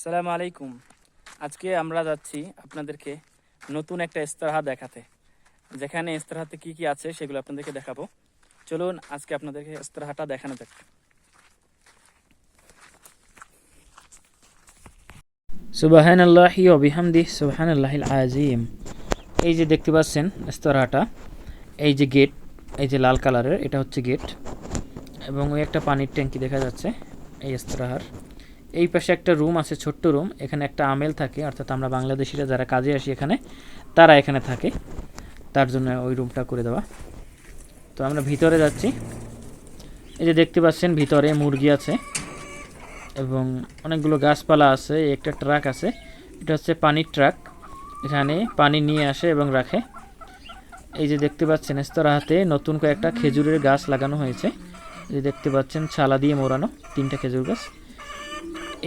আসসালামু আলাইকুম। আজকে আমরা যাচ্ছি আপনাদেরকে নতুন একটা ইস্তারাহা দেখাতে। যেখানে ইস্তারাহাতে কি কি আছে সেগুলো আপনাদেরকে দেখাবো। চলুন আজকে আপনাদেরকে ইস্তারাহাটা দেখানো যাক। সুবাহান আল্লাহি অবিহামদি সুবাহান আল্লাহিল আজিম এই যে দেখতে পাচ্ছেন ইস্তারাহাটা, এই যে গেট, এই যে লাল কালারের, এটা হচ্ছে গেট। এবং ওই একটা পানির ট্যাঙ্কি দেখা যাচ্ছে এই ইস্তারাহার। এই পাশে একটা রুম আছে, ছোট্ট রুম এখানে একটা আমেল থাকে, অর্থাৎ আমরা বাংলাদেশিরা যারা কাজে আসি এখানে, তারা এখানে থাকে। তার জন্য ওই রুমটা করে দেওয়া। তো আমরা ভিতরে যাচ্ছি। এই যে দেখতে পাচ্ছেন, ভিতরে মুরগি আছে এবং অনেকগুলো গাছপালা আছে একটা ট্রাক আছে। এটা হচ্ছে পানির ট্রাক এখানে পানি নিয়ে আসে এবং রাখে। এই যে দেখতে পাচ্ছেন এস্তরা হাতে নতুন কয়েকটা খেজুরের গাছ লাগানো হয়েছে। এই যে দেখতে পাচ্ছেন, ছালা দিয়ে মোড়ানো তিনটা খেজুর গাছ।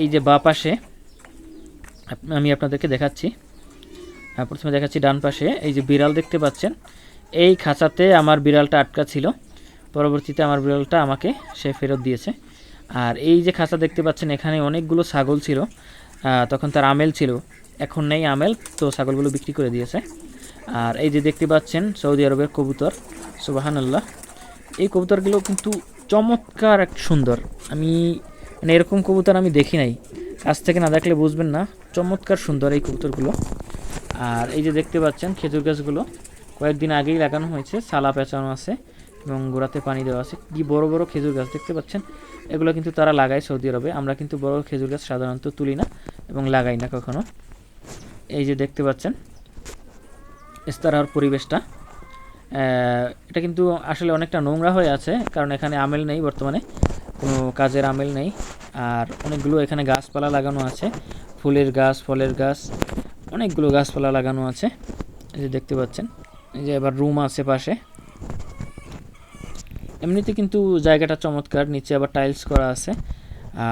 এই যে বা পাশে আমি আপনাদেরকে দেখাচ্ছি। আহ, প্রথমে দেখাচ্ছি ডান পাশে এই যে বিড়াল দেখতে পাচ্ছেন। এই খাঁচাতে আমার বিড়ালটা আটকা ছিল। পরবর্তীতে আমার বিড়ালটা আমাকে সে ফেরত দিয়েছে। আর এই যে খাঁচা দেখতে পাচ্ছেন এখানে অনেকগুলো ছাগল ছিল। তখন তার আমেল ছিল। এখন নেই আমেল তো ছাগলগুলো বিক্রি করে দিয়েছে। আর এই যে দেখতে পাচ্ছেন সৌদি আরবের কবুতর। সুবাহান আল্লাহ এই কবুতরগুলো কিন্তু চমৎকার এক সুন্দর। আমি মানে এরকম কবুতর আমি দেখি নাই। কাছ থেকে না দেখলে বুঝবেন না। চমৎকার সুন্দর এই কবুতরগুলো। আর এই যে দেখতে পাচ্ছেন খেজুর গাছগুলো, কয়েকদিন আগেই লাগানো হয়েছে, সালা পেঁচানো আছে এবং গোড়াতে পানি দেওয়া আছে। কি বড় বড় খেজুর গাছ দেখতে পাচ্ছেন? এগুলো কিন্তু তারা লাগায় সৌদি আরবে। আমরা কিন্তু বড় খেজুর গাছ সাধারণত তুলি না এবং লাগাই না কখনো। এই যে দেখতে পাচ্ছেন ইস্তারার পরিবেশটা। এটা কিন্তু আসলে অনেকটা নোংরা হয়ে আছে, কারণ এখানে আমেল নেই বর্তমানে। কোনো কাজের আমেল নেই। আর অনেকগুলো এখানে গাছপালা লাগানো আছে। ফুলের গাছ, ফলের গাছ, অনেকগুলো গাছপালা লাগানো আছে। এই যে দেখতে পাচ্ছেন। এই যে এবার রুম আছে পাশে। এমনিতে কিন্তু জায়গাটা চমৎকার, নিচে আবার টাইলস করা আছে।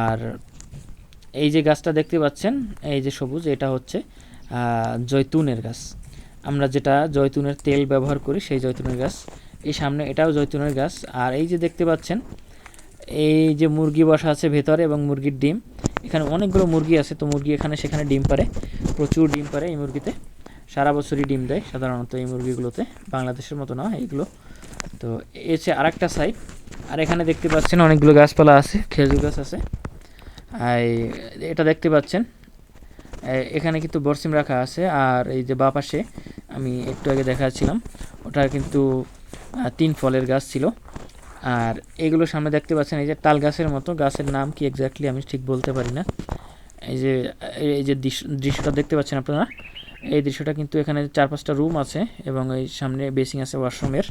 আর এই যে গাছটা দেখতে পাচ্ছেন, এই যে সবুজ, এটা হচ্ছে জৈতুনের গাছ। আমরা যেটা জৈতুনের তেল ব্যবহার করি, সেই জৈতুনের গাছ। এই সামনে এটাও জৈতুনের গাছ। আর এই যে দেখতে পাচ্ছেন এই যে মুরগি বসা আছে ভেতরে এবং মুরগির ডিম, এখানে অনেকগুলো মুরগি আছে, তো মুরগি এখানে সেখানে ডিম পারে, প্রচুর ডিম পারে এই মুরগিতে। সারা বছরই ডিম দেয়, সাধারণত এই মুরগিগুলোতে, বাংলাদেশের মতো না এইগুলো তো হচ্ছে আর একটা সাইড আর এখানে দেখতে পাচ্ছেন অনেকগুলো গাছপালা আছে, খেজুর গাছ আছে। আর এটা দেখতে পাচ্ছেন এখানে কিন্তু বরসিম রাখা আছে, আর এই যে বাঁ পাশে আমি একটু আগে দেখাচ্ছিলাম, ওটা কিন্তু তিন ফলের গাছ ছিল। আর এগুলো সামনে দেখতে পাচ্ছেন এই যে তাল গাছের মতো। গাছের নাম কি এক্স্যাক্টলি আমি ঠিক বলতে পারি না। এই যে এই যে দৃশ্য- দৃশ্যটা দেখতে পাচ্ছেন আপনারা? এই দৃশ্যটা কিন্তু এখানে চার পাঁচটা রুম আছে এবং এই সামনে বেসিং আছে ওয়াশরুমের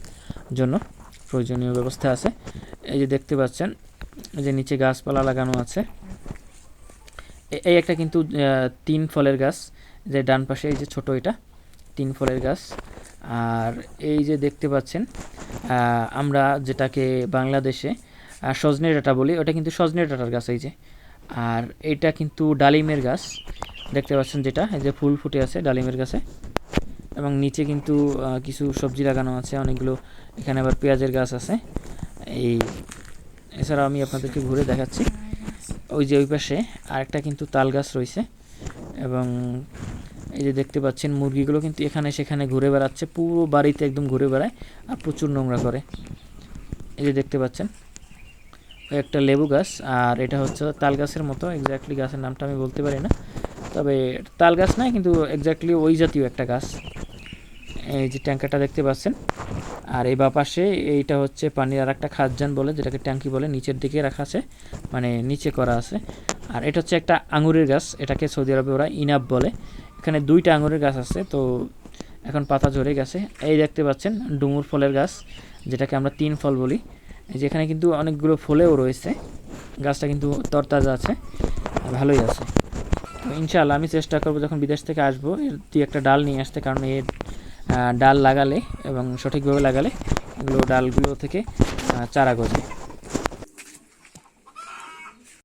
জন্য প্রয়োজনীয় ব্যবস্থা আছে। এই যে দেখতে পাচ্ছেন যে নিচে গাছপালা লাগানো আছে। এই একটা কিন্তু তিন ফলের গাছ, যে ডান পাশে এই যে ছোট এটা, তিন ফলের গাছ। আর এই যে দেখতে পাচ্ছেন আমরা যেটাকে বাংলাদেশে সজনে ডাঁটা বলি, ওটা কিন্তু সজনে ডাঁটার গাছ এই যে। আর এটা কিন্তু ডালিমের গাছ। দেখতে পাচ্ছেন যেটা, এই যে ফুল ফুটে আছে ডালিমের গাছে। এবং নিচে কিন্তু কিছু সবজি লাগানো আছে, অনেকগুলো। এখানে আবার পেঁয়াজের গাছ আছে। এই, এছাড়াও আমি আপনাদেরকে ঘুরে দেখাচ্ছি। ওই যে ওই পাশে আরেকটা কিন্তু তাল গাছ রয়েছে। এবং এই যে দেখতে পাচ্ছেন মুরগিগুলো কিন্তু এখানে সেখানে ঘুরে বেড়াচ্ছে, পুরো বাড়িতে একদম ঘুরে বেড়ায় আর প্রচুর নোংরা করে। এই যে দেখতে পাচ্ছেন একটা লেবু গাছ আর এটা হচ্ছে তাল গাছের মতো এক্স্যাক্টলি গাছের নামটা আমি বলতে পারি না, তবে তাল গাছ নয় কিন্তু এক্স্যাক্টলি ওই জাতীয় একটা গাছ। এই যে ট্যাঙ্কারটা দেখতে পাচ্ছেন, আর এই বা পাশে এইটা হচ্ছে পানির আর একটা খাদ্যান বলে, যেটাকে ট্যাঙ্কি বলে, নিচের দিকে রাখা আছে মানে নিচে করা আছে। আর এটা হচ্ছে একটা আঙুরের গাছ, এটাকে সৌদি আরবে ওরা ইনাব বলে। এখানে দুইটা আঙুরের গাছ আছে, তো এখন পাতা ঝরে গেছে। এই দেখতে পাচ্ছেন ডুমুর ফলের গাছ, যেটাকে আমরা তিন ফল বলি। এই যে এখানে কিন্তু অনেকগুলো ফলেও রয়েছে, গাছটা কিন্তু তরতাজা আছে ভালোই আছে। তো ইনশাআল্লাহ আমি চেষ্টা করব যখন বিদেশ থেকে আসব, এর দুই একটা ডাল নিয়ে আসতে, কারণ এর ডাল লাগালে এবং সঠিকভাবে লাগালে এগুলো ডালগুলো থেকে চারা গজে